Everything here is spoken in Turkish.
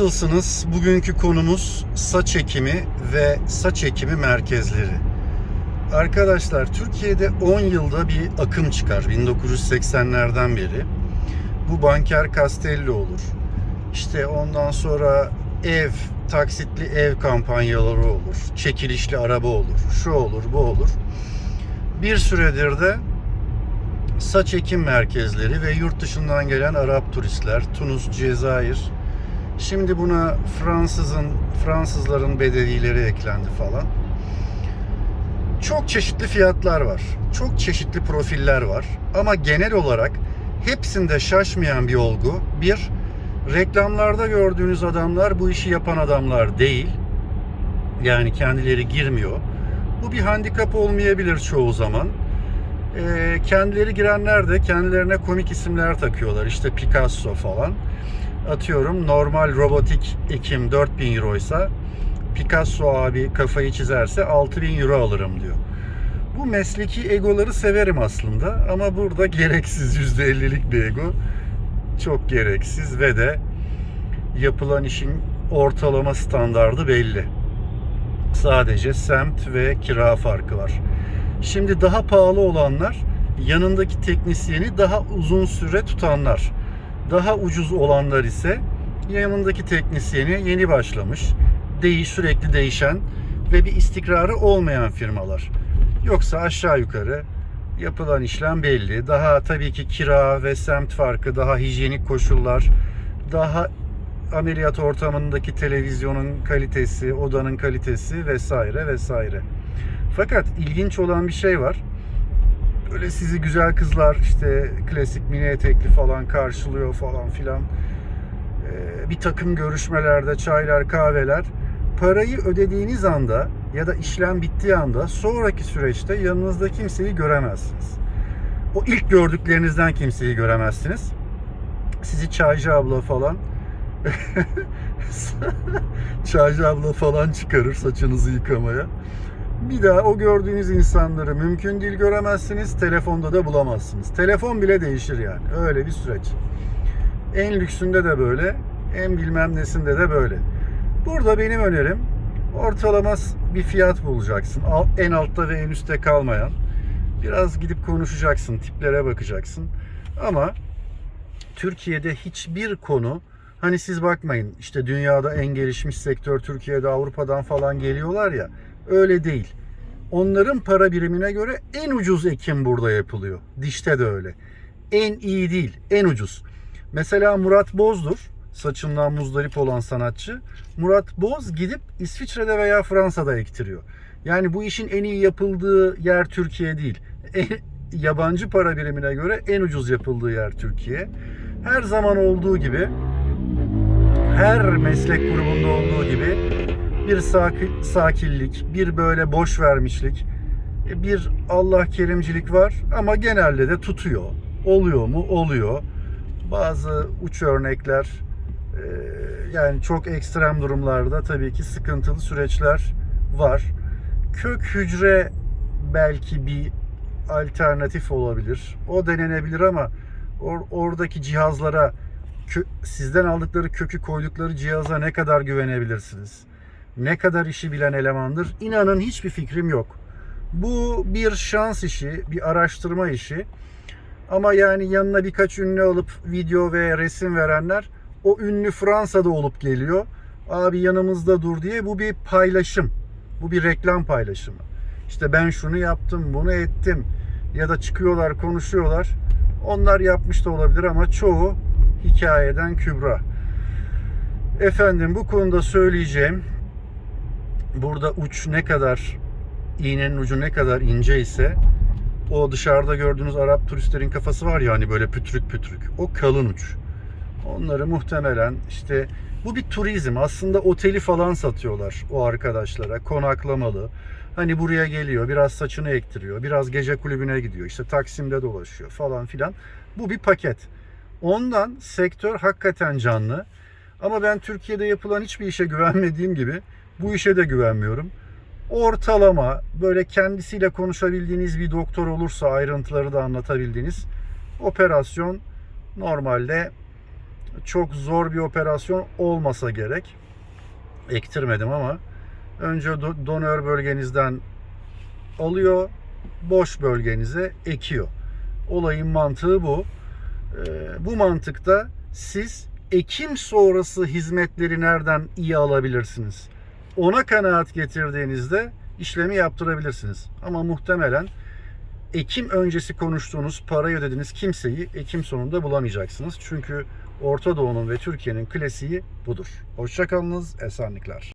Nasılsınız? Bugünkü konumuz saç ekimi ve saç ekimi merkezleri. Arkadaşlar Türkiye'de 10 yılda bir akım çıkar 1980'lerden beri. Bu banker Castelli olur. İşte ondan sonra ev, taksitli ev kampanyaları olur. Çekilişli araba olur. Şu olur, bu olur. Bir süredir de saç ekim merkezleri ve yurt dışından gelen Arap turistler, Tunus, Cezayir, Şimdi buna Fransızın Fransızların bedevileri eklendi falan. Çok çeşitli fiyatlar var. Çok çeşitli profiller var. Ama genel olarak hepsinde şaşmayan bir olgu. Bir, reklamlarda gördüğünüz adamlar bu işi yapan adamlar değil. Yani kendileri girmiyor. Bu bir handikap olmayabilir çoğu zaman. Ee, kendileri girenler de kendilerine komik isimler takıyorlar. İşte Picasso falan atıyorum normal robotik ekim 4000 euroysa Picasso abi kafayı çizerse 6000 euro alırım diyor. Bu mesleki egoları severim aslında ama burada gereksiz %50'lik bir ego. Çok gereksiz ve de yapılan işin ortalama standardı belli. Sadece semt ve kira farkı var. Şimdi daha pahalı olanlar yanındaki teknisyeni daha uzun süre tutanlar. Daha ucuz olanlar ise yanındaki teknisyeni yeni başlamış, değiş sürekli değişen ve bir istikrarı olmayan firmalar. Yoksa aşağı yukarı yapılan işlem belli. Daha tabii ki kira ve semt farkı, daha hijyenik koşullar, daha ameliyat ortamındaki televizyonun kalitesi, odanın kalitesi vesaire vesaire. Fakat ilginç olan bir şey var böyle sizi güzel kızlar işte klasik mini etekli falan karşılıyor falan filan. Ee, bir takım görüşmelerde çaylar, kahveler. Parayı ödediğiniz anda ya da işlem bittiği anda sonraki süreçte yanınızda kimseyi göremezsiniz. O ilk gördüklerinizden kimseyi göremezsiniz. Sizi çaycı abla falan çaycı abla falan çıkarır saçınızı yıkamaya. Bir daha o gördüğünüz insanları mümkün değil göremezsiniz. Telefonda da bulamazsınız. Telefon bile değişir yani. Öyle bir süreç. En lüksünde de böyle, en bilmem nesinde de böyle. Burada benim önerim ortalama bir fiyat bulacaksın. En altta ve en üstte kalmayan. Biraz gidip konuşacaksın, tiplere bakacaksın. Ama Türkiye'de hiçbir konu hani siz bakmayın işte dünyada en gelişmiş sektör Türkiye'de Avrupa'dan falan geliyorlar ya Öyle değil. Onların para birimine göre en ucuz ekim burada yapılıyor. Dişte de öyle. En iyi değil, en ucuz. Mesela Murat Bozdur, saçından muzdarip olan sanatçı. Murat Boz gidip İsviçre'de veya Fransa'da ektiriyor. Yani bu işin en iyi yapıldığı yer Türkiye değil. En, yabancı para birimine göre en ucuz yapıldığı yer Türkiye. Her zaman olduğu gibi her meslek grubunda olduğu gibi bir sakin, sakinlik, bir böyle boş vermişlik, bir Allah kerimcilik var ama genelde de tutuyor. Oluyor mu? Oluyor. Bazı uç örnekler yani çok ekstrem durumlarda tabii ki sıkıntılı süreçler var. Kök hücre belki bir alternatif olabilir. O denenebilir ama or, oradaki cihazlara sizden aldıkları kökü koydukları cihaza ne kadar güvenebilirsiniz? Ne kadar işi bilen elemandır inanın hiçbir fikrim yok. Bu bir şans işi, bir araştırma işi. Ama yani yanına birkaç ünlü alıp video ve resim verenler o ünlü Fransa'da olup geliyor. Abi yanımızda dur diye bu bir paylaşım. Bu bir reklam paylaşımı. İşte ben şunu yaptım, bunu ettim. Ya da çıkıyorlar, konuşuyorlar. Onlar yapmış da olabilir ama çoğu hikayeden kübra. Efendim bu konuda söyleyeceğim burada uç ne kadar iğnenin ucu ne kadar ince ise o dışarıda gördüğünüz Arap turistlerin kafası var ya hani böyle pütrük pütrük. O kalın uç. Onları muhtemelen işte bu bir turizm. Aslında oteli falan satıyorlar o arkadaşlara. Konaklamalı. Hani buraya geliyor, biraz saçını ektiriyor, biraz gece kulübüne gidiyor, işte Taksim'de dolaşıyor falan filan. Bu bir paket. Ondan sektör hakikaten canlı. Ama ben Türkiye'de yapılan hiçbir işe güvenmediğim gibi bu işe de güvenmiyorum. Ortalama böyle kendisiyle konuşabildiğiniz bir doktor olursa ayrıntıları da anlatabildiğiniz operasyon normalde Çok zor bir operasyon olmasa gerek. Ektirmedim ama önce do- donör bölgenizden alıyor, boş bölgenize ekiyor. Olayın mantığı bu. Ee, bu mantıkta siz ekim sonrası hizmetleri nereden iyi alabilirsiniz? Ona kanaat getirdiğinizde işlemi yaptırabilirsiniz. Ama muhtemelen Ekim öncesi konuştuğunuz, parayı ödediğiniz kimseyi Ekim sonunda bulamayacaksınız. Çünkü Orta Doğu'nun ve Türkiye'nin klasiği budur. Hoşçakalınız, esenlikler.